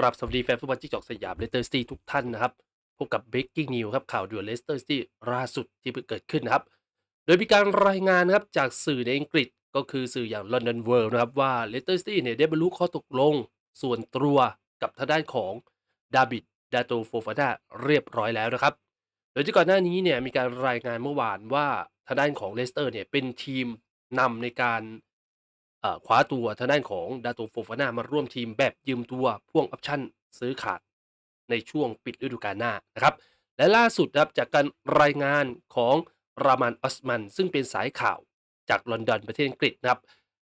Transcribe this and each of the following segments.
กราบสวัสดีแฟนฟุตบอลที่จอกสยามเลสเตอร์ซิตี้ทุกท่านนะครับ พบกับ Breaking News ครับข่าวด่วนเลสเตอร์ซิตี้ล่าสุดที่เพิ่งเกิดขึ้นนะครับ โดยมีการรายงานนะครับจากสื่อในอังกฤษก็คือสื่ออย่าง London World นะครับว่าเลสเตอร์ซิตี้เนี่ยได้บรรลุข้อตกลงส่วนตัวกับทางด้านของดาบิดดาโตโฟฟานาเรียบร้อยแล้วนะครับ โดยที่ก่อนหน้านี้เนี่ยมีการรายงานเมื่อวานว่าทางด้านของเลสเตอร์เนี่ยเป็นทีมนำในการ เอ่อ คว้าตัวทางด้านของดาโต โฟฟานามาร่วมทีมแบบยืมตัวพ่วงออปชั่นซื้อขาด ในช่วงปิดฤดูกาลหน้านะครับ และล่าสุดนะครับ จากการรายงานของรามัน ออสมัน ซึ่งเป็นสายข่าวจากลอนดอนประเทศอังกฤษนะครับ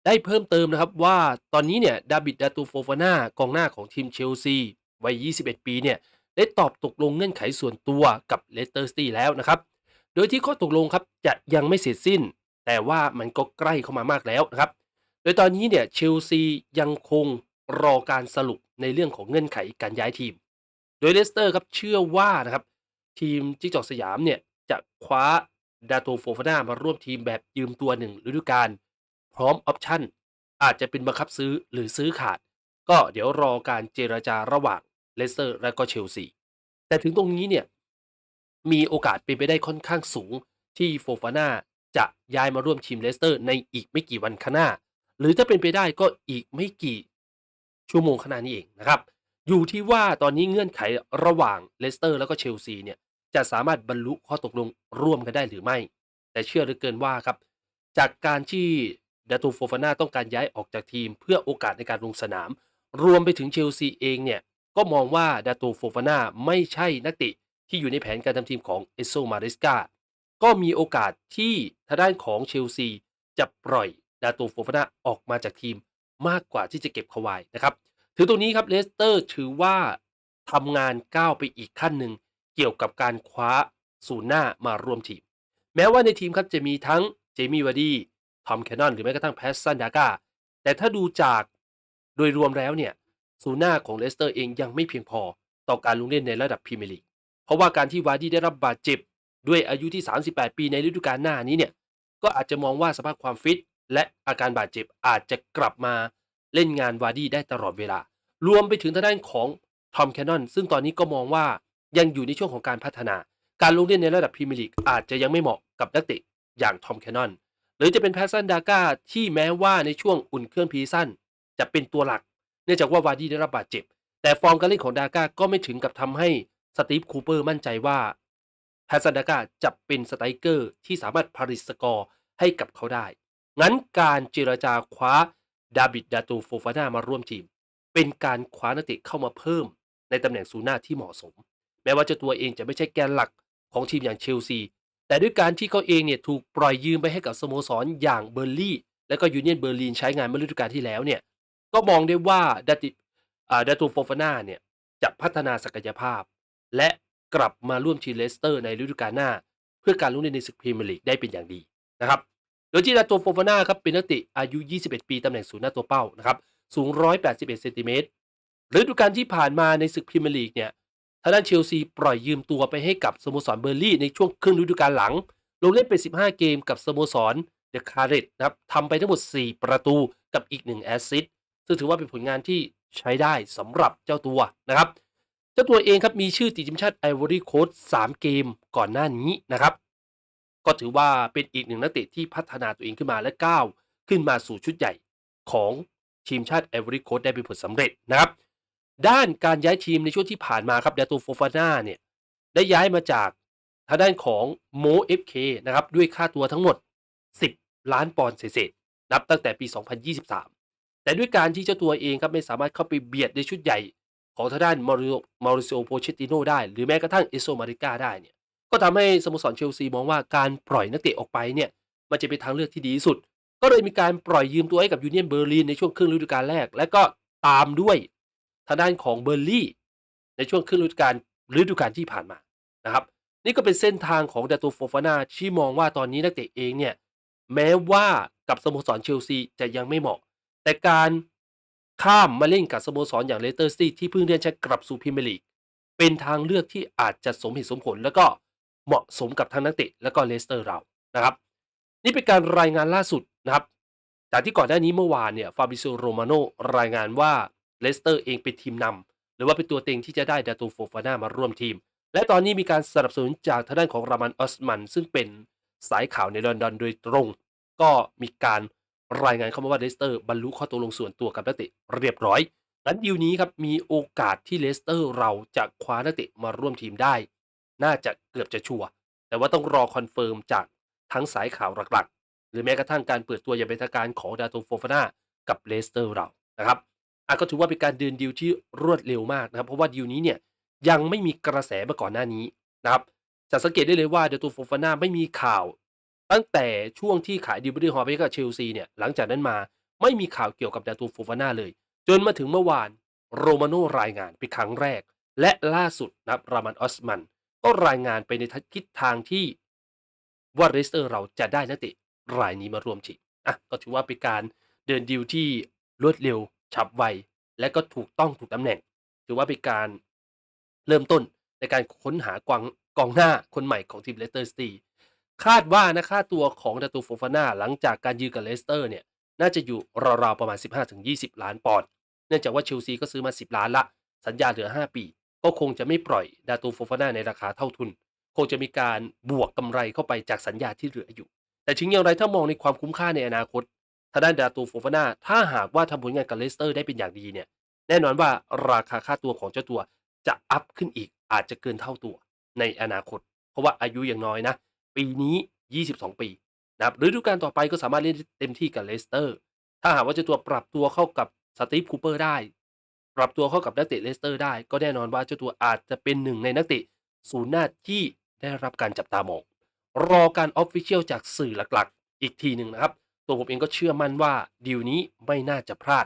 ได้เพิ่มเติมนะครับว่า ตอนนี้เนี่ย ดาบิด ดาตูโฟฟานากองหน้าของทีมเชลซี วัย 21 ปีเนี่ย ได้ตอบตกลงเงื่อนไขส่วนตัวกับเลสเตอร์ซิตี้แล้วนะครับ โดยที่ข้อตกลงครับจะยังไม่เสร็จสิ้น แต่ว่ามันก็ใกล้เข้ามามากแล้วนะครับ โดยตอนนี้เนี่ยเชลซียังคงรอการสรุปในเรื่องของเงื่อนไขการย้ายทีม โดยเลสเตอร์ครับเชื่อว่านะครับทีมจิกจอกสยามเนี่ยจะคว้าดาโตโฟฟานามาร่วมทีมแบบยืมตัวหนึ่งฤดูกาลพร้อมออปชั่นอาจจะเป็นบังคับซื้อหรือซื้อขาด ก็เดี๋ยวรอการเจราจาระหว่างเลสเตอร์และก็เชลซีแต่ถึงตรงนี้เนี่ยมีโอกาสเป็นไปได้ค่อนข้างสูงที่โฟฟาน่าจะย้ายมาร่วมทีมเลสเตอร์ในอีกไม่กี่วันข้างหน้า หรือถ้าเป็นไปได้ก็อีกไม่กี่ชั่วโมงข้างหน้านี้เองนะครับ อยู่ที่ว่าตอนนี้เงื่อนไขระหว่างเลสเตอร์แล้วก็เชลซีเนี่ยจะสามารถบรรลุข้อตกลงร่วมกันได้หรือไม่ แต่เชื่อเหลือเกินว่าครับ จากการที่ดาตูโฟฟาน่าต้องการย้ายออกจากทีม เพื่อโอกาสในการลงสนาม รวมไปถึงเชลซีเองเนี่ยก็มองว่าดาตูโฟฟาน่าไม่ใช่นักเตะที่อยู่ในแผนการทำทีมของเอโซมาริสกาก็มีโอกาสที่ทางด้านของเชลซีจะปล่อย ดาตูโฟฟานาออกมาจากทีมมากกว่าที่จะเก็บเขาไว้นะครับถึงตรงนี้ครับเลสเตอร์ถือว่าทำงานก้าวไปอีกขั้นหนึ่งเกี่ยวกับการคว้าศูนย์หน้ามาร่วมทีม แม้ว่าในทีมครับจะมีทั้งเจมี่วาร์ดี้ทอมแคนนอนหรือแม้กระทั่งแพสซันดากาแต่ถ้าดูจากโดยรวมแล้วเนี่ยศูนย์หน้าของเลสเตอร์เองยังไม่เพียงพอต่อการลงเล่นในระดับพรีเมียร์ลีกเพราะว่าการที่วาร์ดี้ได้รับบาดเจ็บ ด้วยอายุที่ 38 ปีในฤดูกาลหน้านี้เนี่ยก็อาจจะมองว่าสภาพความฟิต และอาการบาดเจ็บอาจจะกลับมาเล่นงานวาร์ดี้ได้ตลอดเวลา รวมไปถึงทางด้านของทอมแคนนอนซึ่งตอนนี้ก็มองว่ายังอยู่ในช่วงของการพัฒนา การลงเล่นในระดับพรีเมียร์ลีกอาจจะยังไม่เหมาะกับนักเตะอย่างทอมแคนนอนหรือจะเป็นแพสซันดาก้าที่แม้ว่าในช่วงอุ่นเครื่องพรีซั่นจะเป็นตัวหลัก เนื่องจากว่าวาร์ดี้ได้รับบาดเจ็บ แต่ฟอร์มการเล่นของดาก้าก็ไม่ถึงกับทำให้สตีฟคูเปอร์มั่นใจว่าแพสซันดาก้าจะเป็นสไตรเกอร์ที่สามารถผลิตสกอร์ให้กับเขาได้ งั้นการเจรจาคว้าดาบิดดาตูโฟฟาน่ามาร่วมทีม เป็นการคว้านักเตะเข้ามาเพิ่ม ในตำแหน่งศูนย์หน้าที่เหมาะสม แม้ว่าเจ้าตัวเองจะไม่ใช่แกนหลักของทีมอย่างเชลซี แต่ด้วยการที่เขาเองเนี่ยถูกปล่อยยืมไปให้กับสโมสรอย่างเบอร์ลี่ และก็ยูเนียนเบอร์ลินใช้งานเมื่อฤดูกาลที่แล้วเนี่ยก็มองได้ว่าดาติดาตูโฟฟาน่าเนี่ยจะพัฒนาศักยภาพ และกลับมาร่วมทีมเลสเตอร์ในฤดูกาลหน้า เพื่อการลุ้นในศึกพรีเมียร์ลีกได้เป็นอย่างดีนะครับ โดยที่ดาตูโฟฟาน่าครับเป็นนักเตะอายุ 21 ปีตำแหน่งศูนย์หน้าตัวเป้านะครับสูง 181 เซนติเมตรฤดูกาลที่ผ่านมาในศึกพรีเมียร์ลีกเนี่ยทางด้านเชลซีปล่อยยืมตัวไปให้กับสโมสรเบอร์ลี่ในช่วงครึ่งฤดูกาลหลัง ลงเล่นเป็น15 เกมกับสโมสรเดอะคาร์เรตนะครับทำไปทั้งหมด 4 ประตูกับอีก 1 แอสซิสต์ซึ่งถือว่าเป็นผลงานที่ใช้ได้สำหรับเจ้าตัวนะครับ เจ้าตัวเองครับมีชื่อติดทีมชาติไอวอรี่โค้ด3เกมก่อนหน้านี้นะครับ ก็ถือว่าเป็นอีกหนึ่งนักเตะที่พัฒนาตัวเองขึ้นมาและก้าวขึ้นมาสู่ชุดใหญ่ของทีมชาติไอวอรี่โค้ดได้เป็นผลสำเร็จนะครับ ด้านการย้ายทีมในช่วงที่ผ่านมาครับดาตูโฟฟาน่าเนี่ยได้ย้ายมาจากทางด้านของโมเอฟเคนะครับด้วยค่าตัวทั้งหมด 10 ล้านปอนด์เศษๆนับตั้งแต่ปี 2023 แต่ด้วยการที่เจ้าตัวเองครับไม่สามารถเข้าไปเบียดในชุดใหญ่ของทางด้านมาริโอมาริโอโปเชติโนได้ หรือแม้กระทั่งเอโซมาริกาได้เนี่ย ก็ทำให้สโมสรเชลซีมองว่าการปล่อยนักเตะออกไปเนี่ยมันจะเป็นทางเลือกที่ดีที่สุด ก็เลยมีการปล่อยยืมตัวให้กับยูเนียนเบอร์ลินในช่วงครึ่งฤดูกาลแรก และก็ตามด้วยทางด้านของเบอร์ลี่ ในช่วงครึ่งฤดูกาลฤดูกาลที่ผ่านมานะครับ นี่ก็เป็นเส้นทางของดาตูโฟฟานาที่มองว่าตอนนี้นักเตะเองเนี่ยแม้ว่ากับสโมสรเชลซีจะยังไม่เหมาะ แต่การข้ามมาเล่นกับสโมสรอย่างเลสเตอร์ซิตี้ที่เพิ่งเลื่อนชั้นกลับสู่พรีเมียร์ลีกเป็นทางเลือกที่อาจจะสมเหตุสมผลแล้วก็ เหมาะสมกับทั้งนักเตะและก็เลสเตอร์เรานะครับ นี่เป็นการรายงานล่าสุดนะครับจากที่ก่อนหน้านี้เมื่อวานเนี่ยฟาบิโซโรมาโนรายงานว่าเลสเตอร์เองเป็นทีมนำรือว่าเป็นตัวเต็งที่จะได้ดาตูโฟฟาน่ามาร่วมทีม และตอนนี้มีการสนับสนุนจากทางด้านของรามันออสมัน ซึ่งเป็นสายข่าวในลอนดอนโดยตรง ก็มีการรายงานเข้ามาว่าเลสเตอร์บรรลุข้อตกลงส่วนตัวกับนักเตะเรียบร้อยงั้นดีลนี้ครับมีโอกาสที่เลสเตอร์เราจะคว้านักเตะมาร่วมทีมได้ น่าจะเกือบจะชัวร์แต่ว่าต้องรอคอนเฟิร์มจากทั้งสายข่าวหลักๆ หรือแม้กระทั่งการเปิดตัวอย่างเป็นทางการของดาโตโฟฟาน่ากับเลสเตอร์เรานะครับอะก็ถือว่าเป็นการเดินดีลที่รวดเร็วมากนะครับ เพราะว่าดีลนี้เนี่ยยังไม่มีกระแสมาก่อนหน้านี้นะครับจะสังเกตได้เลยว่าดาโตโฟฟาน่าไม่มีข่าว ตั้งแต่ช่วงที่ขายดิบริฮอร์ไปกับเชลซีเนี่ยหลังจากนั้นมาไม่มีข่าวเกี่ยวกับดาตูโฟฟาน่าเลย จนมาถึงเมื่อวานโรมาโนรายงานเป็นครั้งแรก และล่าสุดนะับรามันออสมัน ก็รายงานไปในทิศทางที่ว่าเรสเตอร์เราจะได้นักเตะรายนี้มารวมทีมอะก็ถือว่าเป็นการเดินดีลที่รวดเร็วฉับไว และก็ถูกต้องถูกตำแหน่ง ถือว่าเป็นการเริ่มต้นในการค้นหากองกองหน้าคนใหม่ของทีมเลสเตอร์สตีคาดว่านะค่าตัวของดาตูโฟฟาน่าหลังจากการยืมกับเลสเตอร์เนี่ยน่าจะอยู่ราวๆประมาณ 15-20 ล้านปอนด์เนื่องจากว่าเชลซีก็ซื้อมา 10 ล้านละ สัญญาเหลือ 5 ปี ก็คงจะไม่ปล่อยดาตูโฟฟาน่าในราคาเท่าทุน คงจะมีการบวกกำไรเข้าไปจากสัญญาที่เหลืออยู่ แต่ถึงอย่างไรถ้ามองในความคุ้มค่าในอนาคตทางด้านดาตูโฟฟาน่าถ้าหากว่าทำผลงานกับเลสเตอร์ได้เป็นอย่างดีเนี่ยแน่นอนว่าราคาค่าตัวของเจ้าตัวจะอัพขึ้นอีกอาจจะเกินเท่าตัวในอนาคต เพราะว่าอายุอย่างน้อยนะ ปีนี้ 22 ปีนะครับฤดูกาลต่อไปก็สามารถเล่นเต็มที่กับเลสเตอร์ ถ้าหากว่าเจ้าตัวปรับตัวเข้ากับสตีฟคูเปอร์ได้ ปรับตัวเข้ากับนักเตะเลสเตอร์ได้ ก็แน่นอนว่าเจ้าตัวอาจจะเป็นหนึ่งในนักเตะศูนย์หน้าที่ได้รับการจับตามอง รอการออฟฟิเชียลจากสื่อหลักๆ อีกทีหนึ่งนะครับ ตัวผมเองก็เชื่อมั่นว่าดีลนี้ไม่น่าจะพลาด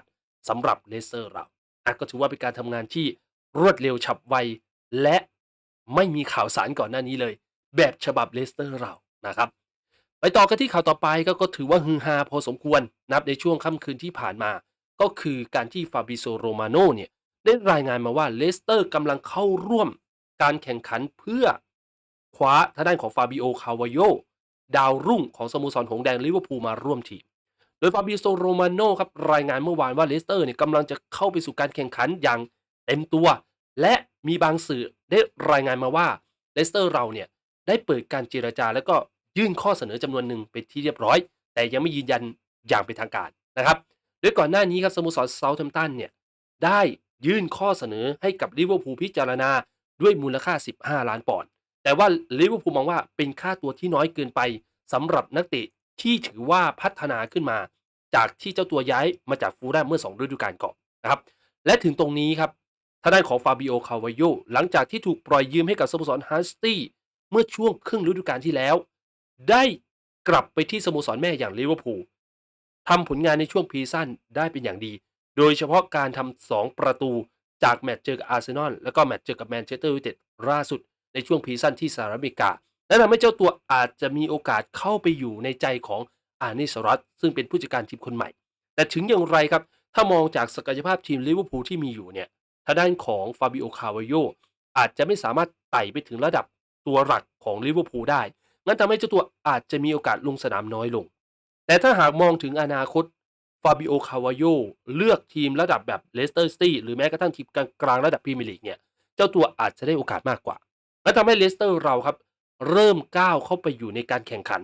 สำหรับเลสเตอร์เราอะก็ถือว่าเป็นการทำงานที่รวดเร็วฉับไว และไม่มีข่าวสารก่อนหน้านี้เลย แบบฉบับเลสเตอร์เรานะครับ ไปต่อกันที่ข่าวต่อไปก็ก็ถือว่าฮือฮาพอสมควรนับในช่วงค่ำคืนที่ผ่านมา ก็คือการที่ฟาบิโซโรมาโนเนี่ยได้รายงานมาว่าเลสเตอร์กำลังเข้าร่วมการแข่งขันเพื่อคว้าทางด้านของฟาบิโอคาวาโยดาวรุ่งของสโมสรหงแดงลิเวอร์พูลมาร่วมทีม โดยฟาบิโซโรมาโนครับรายงานเมื่อวานว่าเลสเตอร์เนี่ยกำลังจะเข้าไปสู่การแข่งขันอย่างเต็มตัว และมีบางสื่อได้รายงานมาว่าเลสเตอร์เราเนี่ยได้เปิดการเจรจา แล้วก็ยื่นข้อเสนอจำนวนหนึ่งเป็นที่เรียบร้อย แต่ยังไม่ยืนยันอย่างเป็นทางการนะครับ ดยก่อนหน้านี้ครับสโมสรเซาท์แฮมป์ตันเนี่ยได้ยื่นข้อเสนอให้กับลิเวอร์พูลพิจารณาด้วยมูลค่า 15 ล้านปอนด์แต่ว่าลิเวอร์พูลมองว่าเป็นค่าตัวที่น้อยเกินไปสำหรับนักเตะที่ถือว่าพัฒนาขึ้นมา จากที่เจ้าตัวย้ายมาจากฟูลแลมเมื่อ 2 ฤดูกาลก่อนนะครับและถึงตรงนี้ครับทางด้านของฟาบิโอคาวาโยหลังจากที่ถูกปล่อยยืมให้กับสโมสรฮัสตี้เมื่อช่วงครึ่งฤดูกาลที่แล้ว ได้กลับไปที่สโมสรแม่อย่างลิเวอร์พูล ทำผลงานในช่วงพรีซั่นได้เป็นอย่างดี โดยเฉพาะการทำสองประตูจากแมตช์เจอกับอาร์เซนอลแล้วก็แมตช์เจอกับแมนเชสเตอร์ยูไนเต็ดล่าสุดในช่วงพรีซั่นที่สหรัฐอเมริกาและทำให้เจ้าตัวอาจจะมีโอกาสเข้าไปอยู่ในใจของอาร์นิสรัตซึ่งเป็นผู้จัดการทีมคนใหม่ แต่ถึงอย่างไรครับ ถ้ามองจากศักยภาพทีมลิเวอร์พูลที่มีอยู่เนี่ยทางด้านของฟาบิโอคาวาโยอาจจะไม่สามารถไต่ไปถึงระดับตัวหลักของลิเวอร์พูลได้ งั้นทำให้เจ้าตัวอาจจะมีโอกาสลงสนามน้อยลง แต่ถ้าหากมองถึงอนาคตฟาบิโอคาวาโยเลือกทีมระดับแบบเลสเตอร์ซิตี้หรือแม้กระทั่งทีมกลางระดับพรีเมียร์ลีกเนี่ย เจ้าตัวอาจจะได้โอกาสมากกว่า และทำให้เลสเตอร์เราครับ เริ่มก้าวเข้าไปอยู่ในการแข่งขัน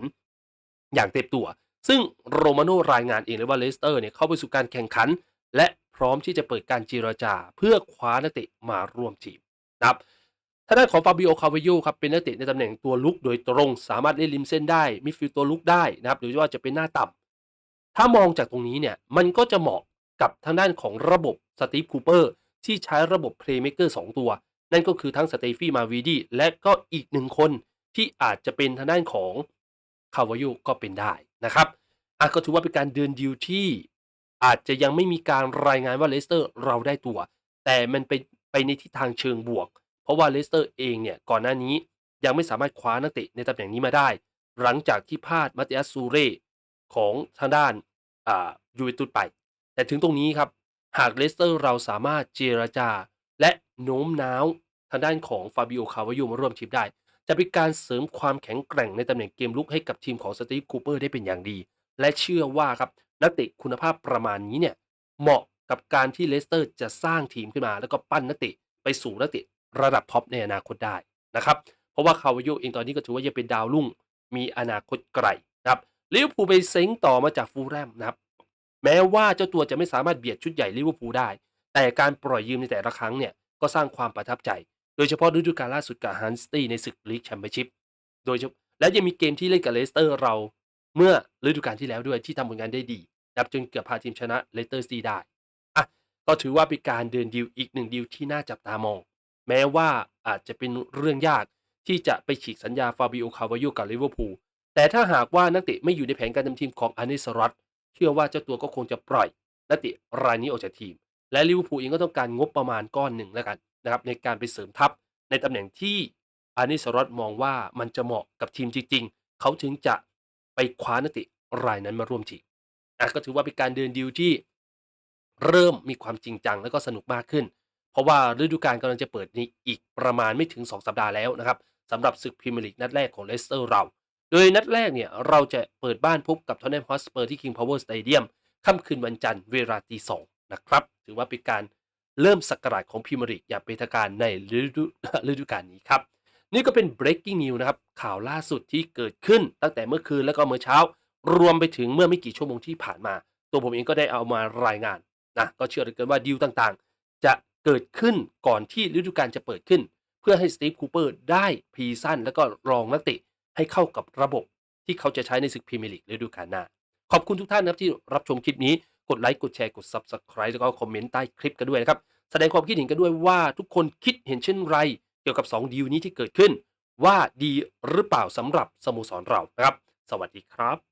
อย่างเต็มตัว ซึ่งโรมาโนรายงานเองเลยว่าเลสเตอร์เนี่ยเข้าไปสู่การแข่งขัน และพร้อมที่จะเปิดการเจรจา เพื่อคว้านักเตะมาร่วมทีมนะครับ ทางด้านของฟาบิโอคาเวโยครับเป็นนักเตะในตำแหน่งตัวลุกโดยตรงสามารถเล่นริมเส้นได้มิดฟิลด์ตัวลุกได้นะครับหรือว่าจะเป็นหน้าต่ำถ้ามองจากตรงนี้เนี่ยมันก็จะเหมาะกับทางด้านของระบบสตีฟคูเปอร์ที่ใช้ระบบเพลย์เม k เกอร์สตัว นั่นก็คือทั้งสเตฟี่มาวีดีและก็อีกหนึ่งคนที่อาจจะเป็นทางด้านของคาวาโยก็เป็นได้นะครับอะก็ถือว่าเป็นการเดินดิวที่อาจจะยังไม่มีการรายงานว่าเลสเตอร์เราได้ตัว แต่มันไปไปในทิศทางเชิงบวก ราะว่าเลสเตอร์เองเนี่ยก่อนหน้านี้ยังไม่สามารถคว้านักเตะในตำแหน่งนี้มาได้ หลังจากที่พลาดมาติอัสซูเร่ของทางด้านอ่ายูเวนตุสไป แต่ถึงตรงนี้ครับ หากเลสเตอร์เราสามารถเจรจา และโน้มน้าวทางด้านของฟาบิโอคาวาโยมาร่วมทีมได้ จะเป็นการเสริมความแข็งแกร่งในตำแหน่งเกมลุกให้กับทีมของสตีฟคูเปอร์ได้เป็นอย่างดี และเชื่อว่าครับนักเตะคุณภาพประมาณนี้เนี่ยเหมาะกับการที่เลสเตอร์จะสร้างทีมขึ้นมา แล้วก็ปั้นนักเตะไปสู่นักเตะ ระดับท็อปในอนาคตได้นะครับ เพราะว่าคาวาโยเองตอนนี้ก็ถือว่ายังเป็นดาวรุ่ง มีอนาคตไกลนะครับลิเวอร์พูลไปเซ้งต่อมาจากฟูลแลมนะครับ แม้ว่าเจ้าตัวจะไม่สามารถเบียดชุดใหญ่ลิเวอร์พูลได้ แต่การปล่อยยืมในแต่ละครั้งเนี่ยก็สร้างความประทับใจ โดยเฉพาะฤดูกาลล่าสุดกับฮันสตี้ในศึกลีกแชมเปี้ยนชิพโดยเฉพาะและยังมีเกมที่เล่นกับเลสเตอร์เราเมื่อฤดูกาลที่แล้วด้วยที่ทำผลงานได้ดีนะครับจนเกือบพาทีมชนะเลสเตอร์ซีได้อะก็ถือว่าเป็นการเดินดีลอีกหนึ่งดีลที่น่าจับตามอง แม้ว่าอาจจะเป็นเรื่องยากที่จะไปฉีกสัญญาฟาบิโอคาวาโยกับลิเวอร์พูลแต่ถ้าหากว่านักเตะไม่อยู่ในแผนการทำทีมของอานิสรัตเชื่อว่าเจ้าตัวก็คงจะปล่อยนักเตะรายนี้ออกจากทีม และลิเวอร์พูลเองก็ต้องการงบประมาณก้อนหนึ่งแล้วกันนะครับในการไปเสริมทัพในตำแหน่งที่อานิสรัตมองว่ามันจะเหมาะกับทีมจริง ๆ เขาถึงจะไปคว้านักเตะรายนั้นมาร่วมทีมอะก็ถือว่าเป็นการเดินดีลที่เริ่มมีความจริงจังและก็สนุกมากขึ้น เพราะว่าฤดูกาลกำลังจะเปิดนี้อีกประมาณไม่ถึง 2 สัปดาห์แล้วนะครับสำหรับศึกพรีเมียร์ลีกนัดแรกของเลสเตอร์เรา โดยนัดแรกเนี่ยเราจะเปิดบ้านพบกับทอนแนมฮอสเปอร์ที่ King Power Stadium ค่ำคืนวันจันทร์เวลาตีสองนะครับถือว่าเป็นการเริ่มสักราชของพรีเมียร์ลีกอย่างเป็นทางการในฤดูฤดูกาลนี้ครับนี่ก็เป็น breaking news นะครับข่าวล่าสุดที่เกิดขึ้นตั้งแต่เมื่อคืนแล้วก็เมื่อเช้า รวมไปถึงเมื่อไม่กี่ชั่วโมงที่ผ่านมา ตัวผมเองก็ได้เอามารายงานนะก็เชื่อเหลือเกินว่าดีลต่างๆ จะ เกิดขึ้นก่อนที่ฤดูกาลจะเปิดขึ้น เพื่อให้สตีฟคูเปอร์ได้พรีซันแล้วก็รองนักเตะให้เข้ากับระบบที่เขาจะใช้ในศึกพรีเมียร์ลีกฤดูกาลหน้า ขอบคุณทุกท่านนะครับที่รับชมคลิปนี้กดไลค์กดแชร์กด Subscribe แล้วก็คอมเมนต์ใต้คลิปกันด้วยนะครับ แสดงความคิดเห็นกันด้วยว่าทุกคนคิดเห็นเช่นไร เกี่ยวกับ 2 ดีลนี้ที่เกิดขึ้น ว่าดีหรือเปล่าสำหรับสโมสรเรานะครับ สวัสดีครับ